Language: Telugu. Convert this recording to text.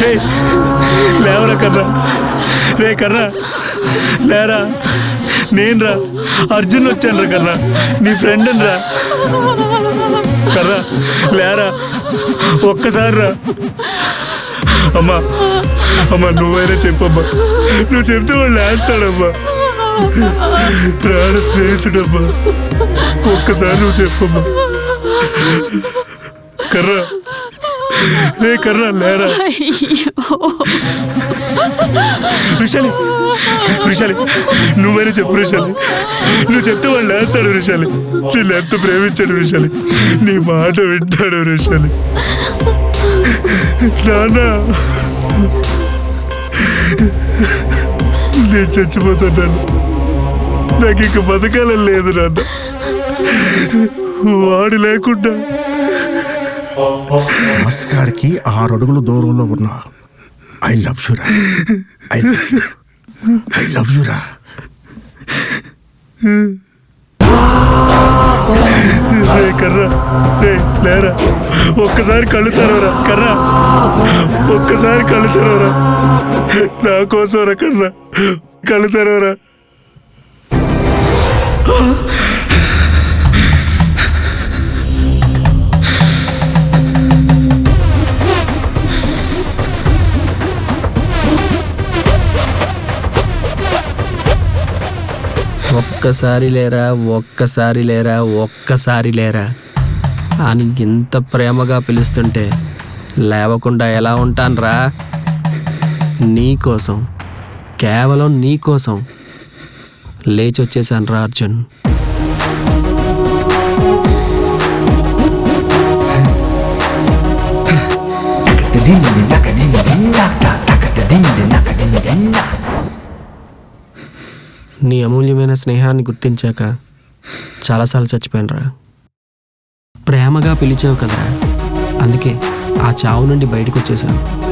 రే లేవరా కర్రా. రే కర్రా లేరా. నేనురా అర్జున్ వచ్చాను రా కర్రా. నీ ఫ్రెండ్ రా కర్రా లేరా. ఒక్కసారి రా అమ్మా అమ్మా నువ్వైనా చెప్పమ్మా. నువ్వు చెప్తే వాళ్ళు లేస్తాడమ్మా. ప్రాణ స్నేహితుడమ్మా. ఒక్కసారి నువ్వు చెప్పమ్మా. కర్రా రే కర్రా లేరా? ఋషాలి ఋషాలి నువ్వైనా చెప్పు ఋషాలి నువ్వు చెప్తే వాళ్ళు వేస్తాడు ఋషాలి నేను ఎంత ప్రేమించాడు ఋషాలి నీ మాట వింటాడు ఋషాలి నాన్న నేను చచ్చిపోతున్నాను. నాకు ఇంక బతకాలని లేదు నాన్న. వాడు లేకుండా ఆస్కార్కి ఆరు అడుగుల దూరంలో ఉన్నా ఐ లవ్ యురా ఐ ఐ లవ్ యురా రే కర్రా రే లేరా. ఒక్కసారి కళ్ళు తెరవరా కర్రా. ఒక్కసారి కళ్ళు తెరవరా. నా కోసం రా కర్రా. కళ్ళు తెరవరా. ఒక్కసారి లేరా ఒక్కసారి లేరా ఒక్కసారి లేరా అని ఇంత ప్రేమగా పిలుస్తుంటే లేవకుండా ఎలా ఉంటానరా? నీకోసం కేవలం నీకోసం లేచి వచ్చేసాను రా అర్జున్ నీ అమూల్యమైన స్నేహాన్ని గుర్తించాక చాలాసార్లు చచ్చిపోయినరా. ప్రేమగా పిలిచావు కదరా. అందుకే ఆ చావు నుండి బయటకు వచ్చేసాను